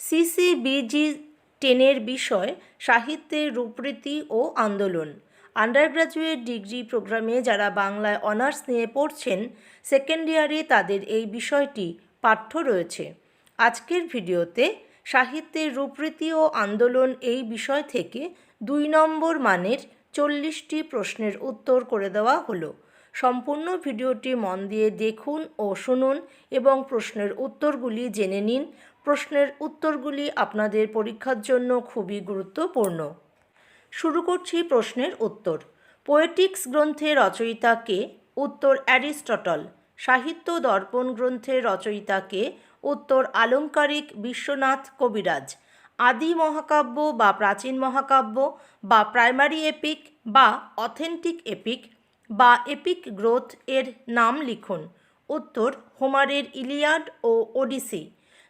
CCBG টেনের বিষয়, সাহিত্যের রূপরীতি ও আন্দোলন। আন্ডার গ্র্যাজুয়েট ডিগ্রি প্রোগ্রামে যারা বাংলায় অনার্স নিয়ে পড়ছেন, সেকেন্ড ইয়ারে তাদের এই বিষয়টি পাঠ্য রয়েছে। আজকের ভিডিওতে সাহিত্যের রূপরীতি ও আন্দোলন এই বিষয় থেকে দুই নম্বর মানের চল্লিশটি প্রশ্নের উত্তর করে দেওয়া হলো। সম্পূর্ণ ভিডিওটি মন দিয়ে দেখুন ও শুনুন এবং প্রশ্নের উত্তরগুলি জেনে নিন। প্রশ্নের উত্তরগুলি আপনাদের পরীক্ষার জন্য খুবই গুরুত্বপূর্ণ। শুরু করছি প্রশ্নের উত্তর। পোয়েটিক্স গ্রন্থের রচয়িতাকে উত্তর অ্যারিস্টটল। সাহিত্য দর্পণ গ্রন্থের রচয়িতাকে উত্তর আলংকারিক বিশ্বনাথ কবিরাজ। আদি মহাকাব্য বা প্রাচীন মহাকাব্য বা প্রাইমারি এপিক বা অথেন্টিক এপিক বা এপিক গ্রোথ এর নাম লিখুন। উত্তর হোমারের ইলিয়াড ও ওডিসি।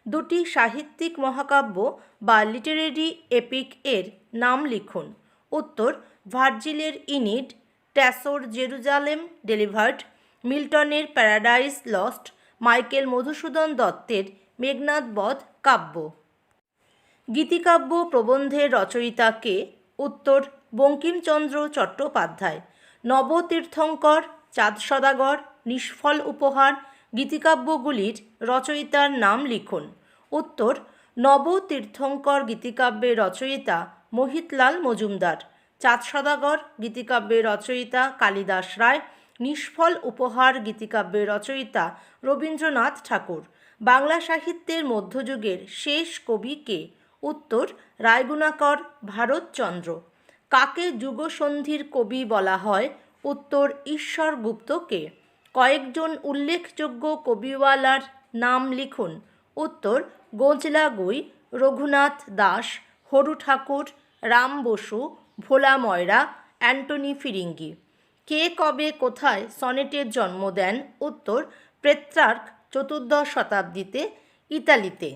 দুটি সাহিত্যিক মহাকাব্য বা লিটারেরি এপিক এর নাম লিখুন। উত্তর, ভার্জিলের ইনিড, ট্যাসোর জেরুজালেম ডেলিভার্ড, মিল্টনের প্যারাডাইস লস্ট, মাইকেল মধুসূদন দত্তের মেঘনাদ বধ কাব্য। গীতিকাব্য প্রবন্ধের রচয়িতাকে উত্তর, বঙ্কিমচন্দ্র চট্টোপাধ্যায়। নবতীর্থঙ্কর চাঁদ সদাগর নিষ্ফল উপহার, গীতিকাব্যগুলির রচয়িতার নাম লিখুন। উত্তর নবতীর্থঙ্কর গীতিকাব্যের রচয়িতা মোহিতলাল মজুমদার, চাঁদ সদাগর গীতিকাব্যের রচয়িতা কালিদাস রায়, নিষ্ফল উপহার গীতিকাব্যের রচয়িতা রবীন্দ্রনাথ ঠাকুর। বাংলা সাহিত্যের মধ্যযুগের শেষ কবি কে? উত্তর, রায়গুণাকর ভারতচন্দ্র। কাকে যুগসন্ধির কবি বলা হয়? উত্তর ঈশ্বর গুপ্তকে কয়েকজন উল্লেখযোগ্য কবিওয়ালার নাম লিখুন। উত্তর গোজলা গুই, রঘুনাথ দাস, হরু ঠাকুর, রাম বসু, ভোলা ময়রা, অ্যান্টনি ফিরিঙ্গি। কে কবে কোথায় সনেটের জন্ম দেন? উত্তর, প্রেত্রার্ক চতুর্দশ শতাব্দীতে, ইতালিতে।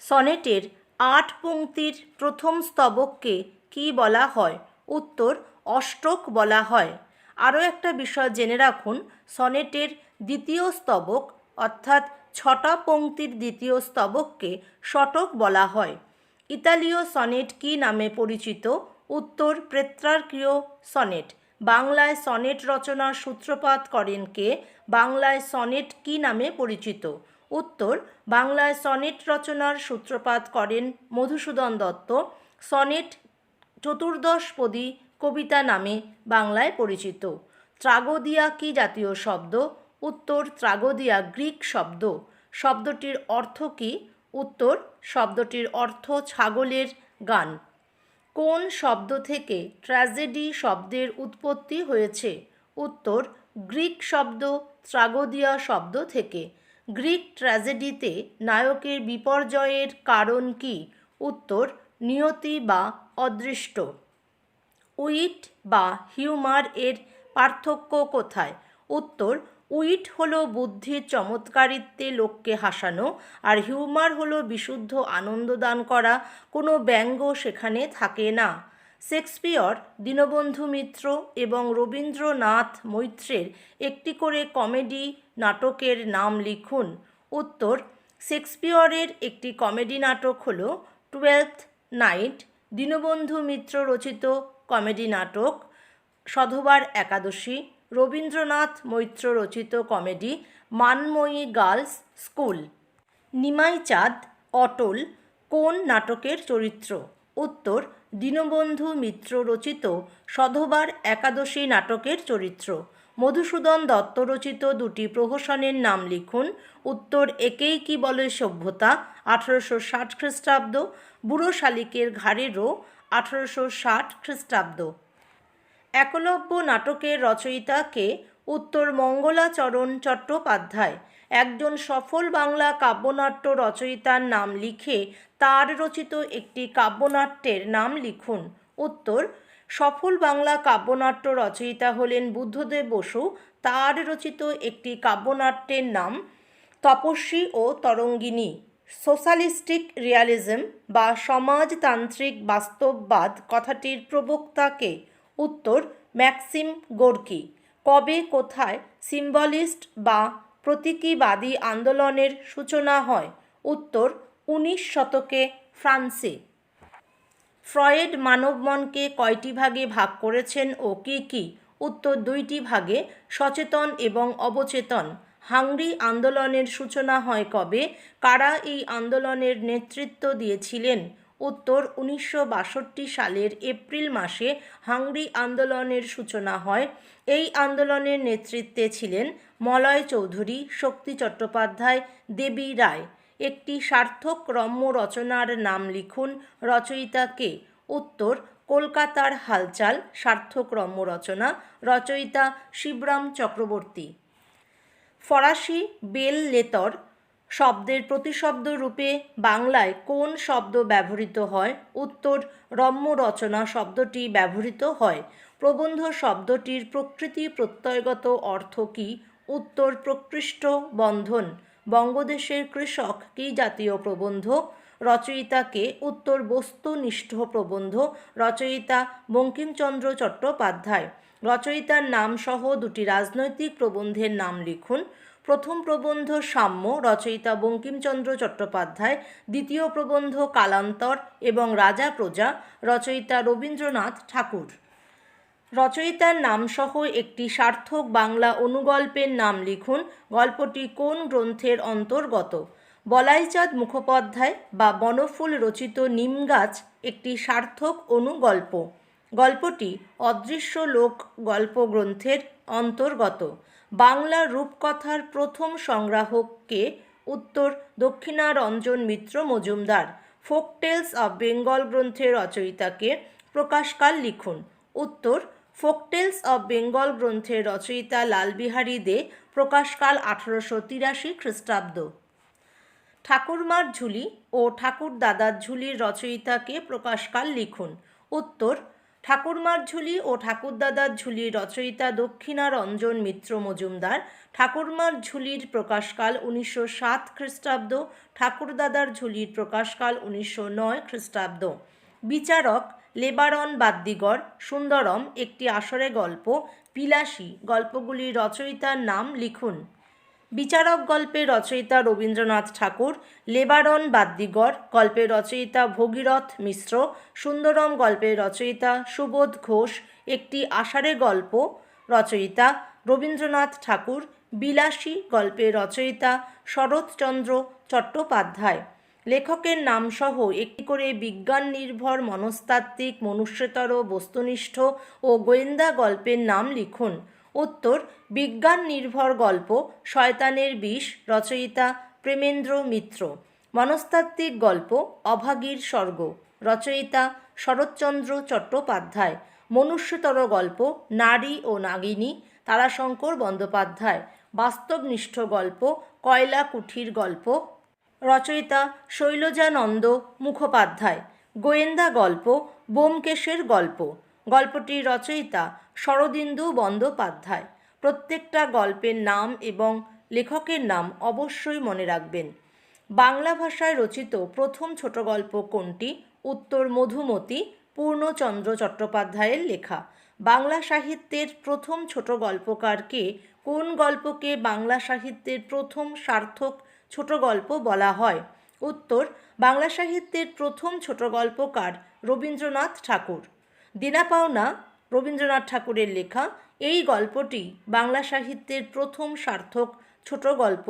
সনেটের আট পংক্তির প্রথম স্তবককে কি বলা হয়? উত্তর, অষ্টক বলা হয়। আরও একটা বিষয় জেনে রাখুন, সনেটের দ্বিতীয় স্তবক, অর্থাৎ ছটা পংক্তির দ্বিতীয় স্তবককে শটক বলা হয়। ইতালীয় সনেট কি নামে পরিচিত? উত্তর, প্রেত্রার্কীয় সনেট। বাংলায় সনেট রচনার সূত্রপাত করেন কে? বাংলায় সনেট কি নামে পরিচিত? উত্তর, বাংলায় সনেট রচনার সূত্রপাত করেন মধুসূদন দত্ত। সনেট চতুর্দশপদী কবিতা নামে বাংলায় পরিচিত। ত্রাগোদিয়া কি জাতীয় শব্দ? উত্তর ত্রাগোদিয়া গ্রিক শব্দ। শব্দটির অর্থ কি? উত্তর, শব্দটির অর্থ ছাগলের গান। কোন শব্দ থেকে ট্র্যাজেডি শব্দের উৎপত্তি হয়েছে? উত্তর, গ্রিক শব্দ, ত্রাগোদিয়া শব্দ থেকে। গ্রিক ট্র্যাজেডিতে নায়কের বিপর্যয়ের কারণ কি? উত্তর, নিয়তি বা অদৃষ্ট। উইট বা হিউমার এর পার্থক্য কোথায়? উত্তর উইট হলো বুদ্ধির চমৎকারিত্বে লোককে হাসানো, আর হিউমার হলো বিশুদ্ধ আনন্দ দান করা, কোনো ব্যঙ্গ সেখানে থাকে না। শেক্সপিয়র, দীনবন্ধু মিত্র এবং রবীন্দ্রনাথ মৈত্রের একটি করে কমেডি নাটকের নাম লিখুন। উত্তর, শেক্সপিয়রের একটি কমেডি নাটক হল টুয়েলথ নাইট, দীনবন্ধু মিত্র রচিত কমেডি নাটক, সধবার একাদশী রবীন্দ্রনাথ মৈত্র রচিত comedy Manmoyee girls school. Nimai Chand Atal, কোন নাটকের চরিত্র? উত্তর, দীনবন্ধু মিত্র রচিত সধবার একাদশী নাটকের চরিত্র। মধুসূদন দত্ত রচিত দুটি প্রহসনের নাম লিখুন। উত্তর, একেই কি বলে সভ্যতা? আঠারোশো ষাট খ্রিস্টাব্দ। বুড়ো শালিকের ঘাড়েরও আঠারোশো ষাট খ্রিস্টাব্দ। একলব্য নাটকের রচয়িতাকে উত্তর মঙ্গলাচরণ চট্টোপাধ্যায়, একজন সফল বাংলা কাব্যনাট্য রচয়িতার নাম লিখে তার রচিত একটি কাব্যনাট্যের নাম লিখুন। উত্তর, সফল বাংলা কাব্যনাট্য রচয়িতা হলেন বুদ্ধদেব বসু। তার রচিত একটি কাব্যনাট্যের নাম তপস্বী ও তরঙ্গিনী। সোশ্যালিস্টিক রিয়ালিজম বা সমাজতান্ত্রিক বাস্তববাদ কথাটির প্রবক্তাকে উত্তর, ম্যাক্সিম গোর্কি। কবে, কোথায় সিম্বলিস্ট বা প্রতীকীবাদী আন্দোলনের সূচনা হয়? উত্তর, উনিশ শতকে ফ্রান্সে। ফ্রয়েড মানব মনকে কয়টি ভাগে ভাগ করেছেন ও কী কী? উত্তর, দুইটি ভাগে, সচেতন এবং অবচেতন। হাংরি আন্দোলনের সূচনা হয় কবে? কারা এই আন্দোলনের নেতৃত্ব দিয়েছিলেন? উত্তর উনিশশো বাষট্টি সালের এপ্রিল মাসে হাংরি আন্দোলনের সূচনা হয়। এই আন্দোলনের নেতৃত্বে ছিলেন মলয় চৌধুরী, শক্তি চট্টোপাধ্যায়, দেবী রায়। একটি সার্থক রম্য রচনার নাম লিখুন রচয়িতা কে? উত্তর, কলকাতার হালচাল, সার্থক রম্য রচনা, রচয়িতা শিবরাম চক্রবর্তী। ফরাসি বেল লেতর শব্দের প্রতিশব্দ রূপে বাংলায় কোন শব্দ ব্যবহৃত হয়? উত্তর, রম্য রচনা শব্দটি ব্যবহৃত হয়। প্রবন্ধ শব্দটির প্রকৃতি প্রত্যয়গত অর্থ কী? উত্তর, প্রকৃষ্ট বন্ধন। বঙ্গদেশের কৃষক কী জাতীয় প্রবন্ধ? রচয়িতাকে উত্তর, বস্তুনিষ্ঠ প্রবন্ধ। রচয়িতা বঙ্কিমচন্দ্র চট্টোপাধ্যায়। রচয়িতার নাম সহ দুটি রাজনৈতিক প্রবন্ধের নাম লিখুন। প্রথম প্রবন্ধ সাম্য রচয়িতা বঙ্কিমচন্দ্র চট্টোপাধ্যায়, দ্বিতীয় প্রবন্ধ কালান্তর এবং রাজা প্রজা রচয়িতা রবীন্দ্রনাথ ঠাকুর। রচয়িতার নামসহ একটি সার্থক বাংলা অনুগল্পের নাম লিখুন গল্পটি কোন গ্রন্থের অন্তর্গত? বলাইচাঁদ মুখোপাধ্যায় বা বনফুল রচিত নিমগাছ একটি সার্থক অনুগল্প। গল্পটি অদৃশ্য লোক গল্প গ্রন্থের অন্তর্গত। বাংলা রূপকথার প্রথম সংগ্রাহককে উত্তর Dakshinaranjan Mitra Majumdar folk tales of Bengal গ্রন্থের রচয়িতাকে প্রকাশকাল লিখুন। উত্তর ফোকটেলস অব বেঙ্গল গ্রন্থের রচয়িতা লালবিহারী দে প্রকাশকাল আঠারোশো তিরাশি খ্রিস্টাব্দ। ঠাকুরমার ঝুলি ও ঠাকুর দাদার ঝুলির রচয়িতাকে প্রকাশকাল লিখুন। উত্তর ঠাকুরমার ঝুলি ও ঠাকুরদাদার ঝুলির রচয়িতা দক্ষিণারঞ্জন মিত্র মজুমদার। ঠাকুরমার ঝুলির প্রকাশকাল উনিশশো সাত খ্রিস্টাব্দ, ঠাকুরদাদার ঝুলির প্রকাশকাল উনিশশো নয় খ্রিস্টাব্দ। বিচারক লেবারন বাদ্দিগর, সুন্দরম একটি আসরে গল্প, বিলাসী গল্পগুলির রচয়িতার নাম লিখুন। বিচারক গল্পের রচয়িতা রবীন্দ্রনাথ ঠাকুর, লেবারন বাদ্দিগর গল্পের রচয়িতা ভগীরথ মিশ্র, সুন্দরম গল্পের রচয়িতা সুবোধ ঘোষ, একটি আষাঢ়ে গল্প রচয়িতা রবীন্দ্রনাথ ঠাকুর, বিলাসী গল্পের রচয়িতা শরৎচন্দ্র চট্টোপাধ্যায়। লেখকের নামসহ একটি করে বিজ্ঞান নির্ভর মনস্তাত্ত্বিক মনুষ্যতর বস্তুনিষ্ঠ ও গোয়েন্দা গল্পের নাম লিখুন। উত্তর, বিজ্ঞান নির্ভর গল্প, শয়তানের বিষ, রচয়িতা প্রেমেন্দ্র মিত্র। মনস্তাত্ত্বিক গল্প, অভাগীর স্বর্গ। রচয়িতা শরৎচন্দ্র চট্টোপাধ্যায়। মনুষ্যতর গল্প, নারী ও নাগিনী তারাশঙ্কর বন্দ্যোপাধ্যায়। বাস্তবনিষ্ঠ গল্প, কয়লা কুঠির গল্প। রচয়িতা শৈলজানন্দ মুখোপাধ্যায়। গোয়েন্দা গল্প, বোমকেশের গল্প। গল্পটির রচয়িতা শরদিন্দু বন্দ্যোপাধ্যায়। প্রত্যেকটা গল্পের নাম এবং লেখকের নাম অবশ্যই মনে রাখবেন। বাংলা ভাষায় রচিত প্রথম ছোট গল্প কোনটি? উত্তর মধুমতি, পূর্ণচন্দ্র চট্টোপাধ্যায়ের লেখা। বাংলা সাহিত্যের প্রথম ছোট গল্পকারকে কোন গল্পকে বাংলা সাহিত্যের প্রথম সার্থক ছোট গল্প বলা হয়? উত্তর, বাংলা সাহিত্যের প্রথম ছোট গল্পকার রবীন্দ্রনাথ ঠাকুর। দেনা পাওনা রবীন্দ্রনাথ ঠাকুরের লেখা এই গল্পটি বাংলা সাহিত্যের প্রথম সার্থক ছোট গল্প।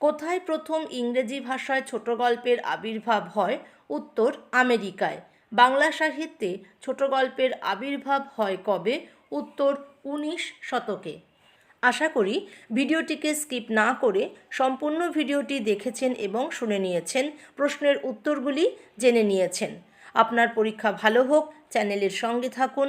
কোথায় প্রথম ইংরেজি ভাষায় ছোট গল্পের আবির্ভাব হয় উত্তর আমেরিকায়। বাংলা সাহিত্যে ছোট গল্পের আবির্ভাব হয় কবে? উত্তর উনিশ শতকে। আশা করি ভিডিওটিকে স্কিপ না করে সম্পূর্ণ ভিডিওটি দেখেছেন এবং শুনে নিয়েছেন। প্রশ্নের উত্তরগুলি জেনে নিয়েছেন। আপনার পরীক্ষা ভালো হোক, চ্যানেলের সঙ্গে থাকুন।